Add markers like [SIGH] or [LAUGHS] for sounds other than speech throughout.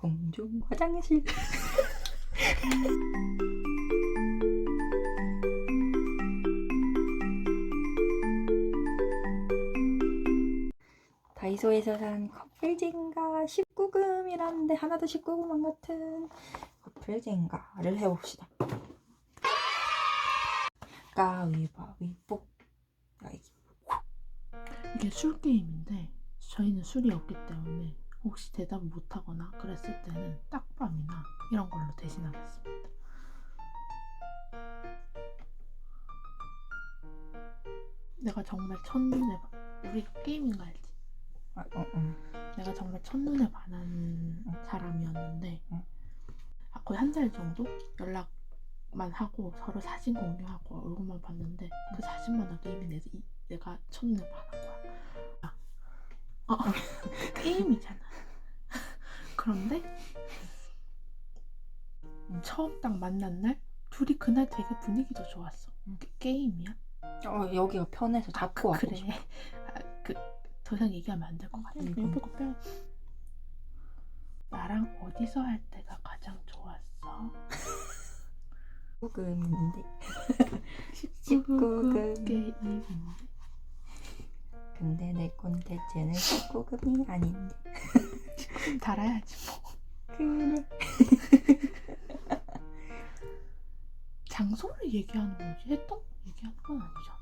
공중 화장실. [LAUGHS] 다이소에서 산 커플젠가 19금이라는데 하나도 19금만 같은 커플젠가를 해봅시다. 가위바위보. 야, 이게 이게 술 게임인데 저희는 술이 없기 때문에 혹시 대답 못하거나 그랬을 때는 딱밤이나 이런 걸로 대신하겠습니다. 내가 정말 첫눈에 반- 우리 게임인 거 알지? 아, 어, 어. 내가 정말 첫눈에 반한 사람이었는데 응. 아, 거의 한 달 정도 연락만 하고 서로 사진 공유하고 얼굴만 봤는데 그 사진마다 게임이 내, 이- 내가 첫눈에 반한 거야. 아, 어, 어, [LAUGHS] 게임이잖아. 그런데 응. 처음 딱 만난 날 둘이 그날 되게 분위기도 좋았어. 응. 게- 게임이야? 어, 여기가 편해서 그래. 싶어. 아, 그, 더 이상 얘기하면 안 될 것 같아. 음, 이거 빼고 빼. 나랑 어디서 할 때가 가장 좋았어? 19금인데. 19금 19금. 게임인데. 근데 내 콘텐츠는 19금이 아닌데. [LAUGHS] 그럼 달아야지 뭐. 그래. [LAUGHS] 장소를 얘기하는 거지. 했던 거 얘기하는 건 아니잖아.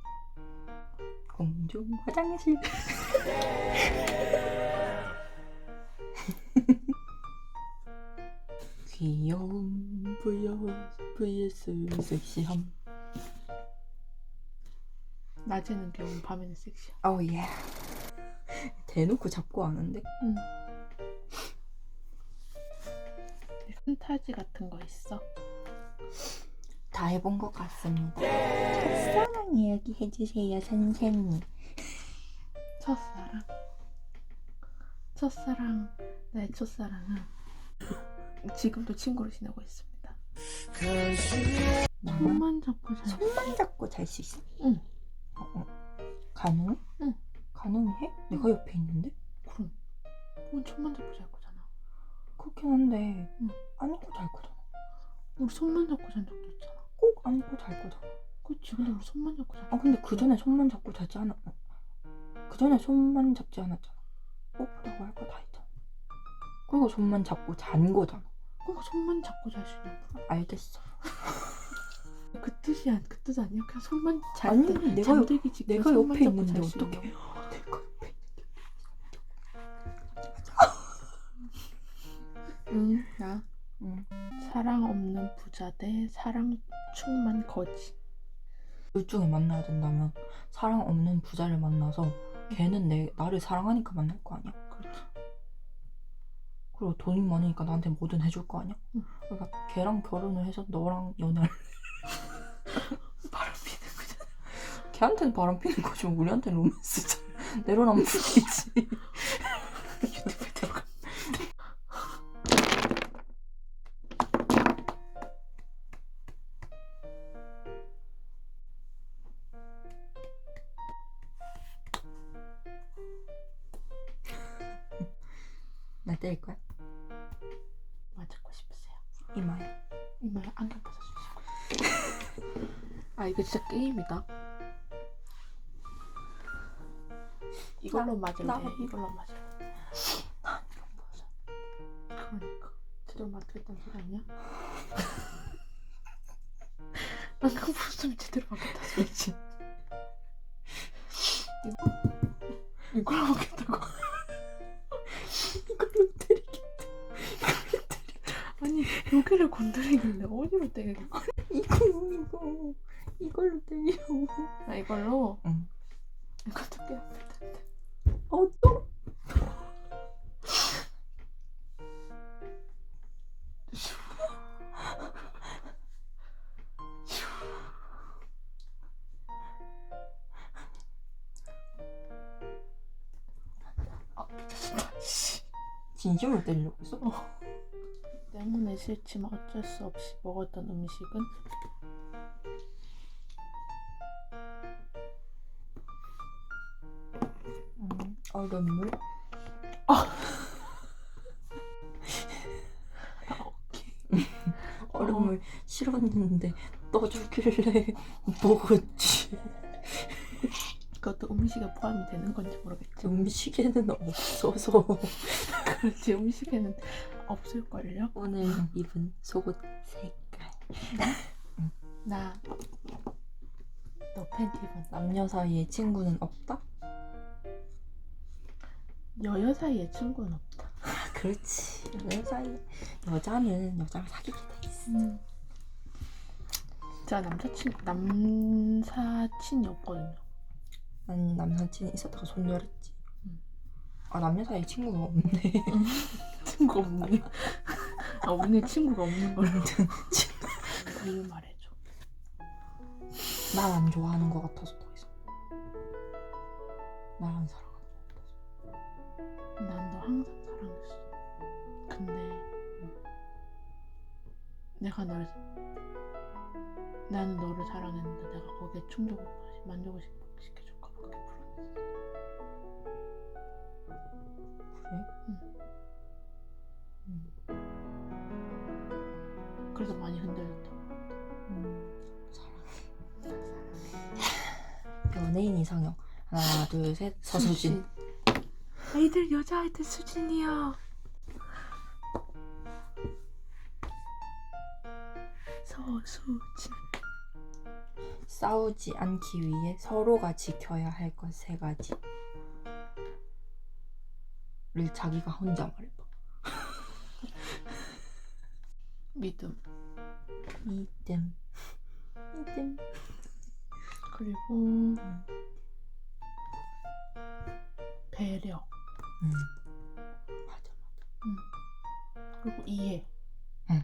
공중 화장실. [LAUGHS] 귀여운 vs 섹시함. 낮에는 귀여운 밤에는 섹시야. 어 예. 대놓고 잡고 하는데. 응. 판타지 같은 거 있어? 다 해본 것 같습니다. 첫사랑 이야기 해주세요 선생님. [LAUGHS] 첫사랑. 첫사랑. 나의 첫사랑은 [LAUGHS] 지금도 친구로 지내고 있습니다. 나만 손만 잡고 잘. 손만 잡고 잘 수 있어. 응. 어, 어. 가능해? 응. 가능해? 내가 옆에 있는데? 그럼. 뭔 손만 잡고 잘 거잖아. 그렇긴 한데 응. 우리 손만 잡고 잔 적도 있잖아. 꼭 안고 잘 거잖아. 그치 근데 우리 손만 잡고 잔 아 근데 그 전에 손만 잡고 자지 않았. 그 전에 손만 잡지 않았잖아. 뽀뽀라고 할 거 다 했잖아. 그리고 손만 잡고 잔 거잖아. 꼭 손만 잡고 잘 수 있냐고 알겠어. [LAUGHS] 그 뜻이 아니 그뜻 아니야? 그냥 손만 잘 아니, 때 내가 잠들기 직전 내가 손만 옆에 잡고 있는데 잘수. 내가 옆에 응, 나 응. 사랑 없는 부자 대 사랑 충만 거지. 둘 중에 만나야 된다면 사랑 없는 부자를 만나서 걔는 내 나를 사랑하니까 만날 거 아니야. 그렇지. 그리고 돈이 많으니까 나한테 뭐든 해줄 거 아니야. 응. 그러니까 걔랑 결혼을 해서 너랑 연애를. [LAUGHS] 바람 피는 거잖아. 걔한테는 바람 피는 거지 우리한테는 로맨스잖아. [LAUGHS] 내로남불 이지 나 때릴 거야. 맞고 싶으세요? 이마에. 이마에 안경 벗어주시고. 아 이거 진짜 게임이다. 이걸로 맞을래? 나- 이걸로 맞을래? 그러니까 제대로 맞겠다는 소리 아니야? 안경 벗으면 제대로 맞겠다 소리지. 이거 이걸로 맞겠다 여기를 건드리길래 어디로 때리겠어? [LAUGHS] 이거 이거 이걸로 때리라고. 아 이걸로? 응. 이것도 꽤 아플 텐데. 어쩌? 진심으로 때리려고 했어? 때문에 싫지만 어쩔 수 없이 먹었던 음식은 음, 얼음물? 아. [LAUGHS] 아 얼음물 어. 싫었는데 떠주길래 [LAUGHS] 먹었지. [LAUGHS] 그것도 음식에 포함이 되는 건지 모르겠지. 음식에는 없어서 [LAUGHS] 그렇지 음식에는 없을걸요? 오늘 입은 속옷 색깔 나 너 팬티 입었나? 남녀 사이에 친구는 없다? 여여 사이에 친구는 없다. 아, 그렇지 여자 사이 여자는 여자랑 사귀게 돼 있어. 음. 제가 남사친 남사친이 없거든요. 난 남사친 있었다가 손절했지. 음. 아 남녀 사이에 친구가 없네. [LAUGHS] 친구 없네. 아 오늘 친구가 없는 걸로. [LAUGHS] 이유 말해줘. 날 안 좋아하는 것 같아서 더 이상. 나랑 사랑하는 것 같아서. 난 너 항상 사랑했어. 근데 내가 널 나는 너를 사랑했는데 내가 거기에 충족을 만족을 시- 시 그래서 많이 흔들렸다. 연예인 이상형 하나 둘셋 서수진 아이들 여자 아이들 수진이야. 서수진. 싸우지 않기 위해 서로가 지켜야 할 것 세 가지를 자기가 혼자 말해봐 믿음. 믿음 믿음 그리고 배려. 음. 맞아 맞아 그리고 이해. 응.